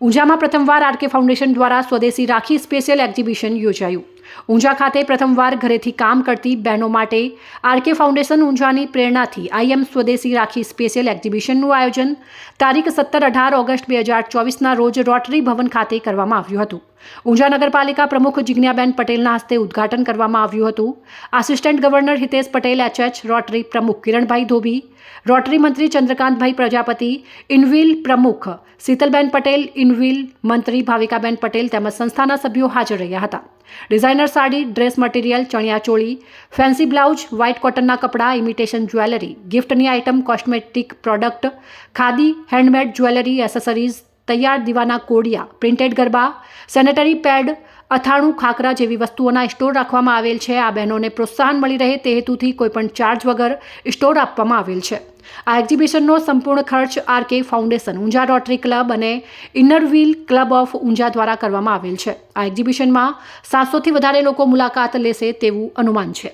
ઊંઝામાં પ્રથમવાર RK foundation દ્વારા સ્વદેશી રાખી સ્પેશિયલ એક્ઝિબિશન યોજાયું. ઊંઝા ખાતે પ્રથમવાર ઘરેથી કામ કરતી બહેનો માટે આરકે ફાઉન્ડેશન ઊંઝાની પ્રેરણાથી આઈએમ સ્વદેશી રાખી સ્પેશિયલ એક્ઝિબિશનનું આયોજન તારીખ સત્તર અઢાર ઓગસ્ટ બે હજાર ચોવીસના રોજ રોટરી ભવન ખાતે કરવામાં આવ્યું હતું. ઊંઝા નગરપાલિકા પ્રમુખ જિજ્ઞાબેન પટેલના હસ્તે ઉદ્ઘાટન કરવામાં આવ્યું હતું. Assistant governor Hitesh Patel, HH rotary પ્રમુખ કિરણભાઈ ધોબી, રોટરી મંત્રી ચંદ્રકાંતભાઈ પ્રજાપતિ, ઇનવિલ પ્રમુખ શીતલબેન પટેલ, ઇનવિલ મંત્રી ભાવિકાબેન પટેલ તેમજ સંસ્થાના સભ્યો હાજર રહ્યા હતા. ડિઝાઇનર સાડી, ડ્રેસ મટીરિયલ ચણિયાચોળી ફેન્સી બ્લાઉઝ, વ્હાઇટ કોટનના કપડાં, imitation jewellery, ગિફ્ટની item, cosmetic product, khadi, handmade jewellery, accessories તૈયાર દીવાના કોડિયા, પ્રિન્ટેડ ગરબા, સેનેટરી પેડ, અથાણું ખાખરા જેવી વસ્તુઓના સ્ટોર રાખવામાં આવેલ છે. આ બહેનોને પ્રોત્સાહન મળી રહે તે હેતુથી કોઈપણ ચાર્જ વગર સ્ટોર આપવામાં આવેલ છે. આ એક્ઝિબિશનનો સંપૂર્ણ ખર્ચ RK foundation, Unjha rotary club અને inner wheel club of Unjha દ્વારા કરવામાં આવેલ છે. આ એક્ઝિબિશનમાં સાતસોથી વધારે લોકો મુલાકાત લેશે તેવું અનુમાન છે.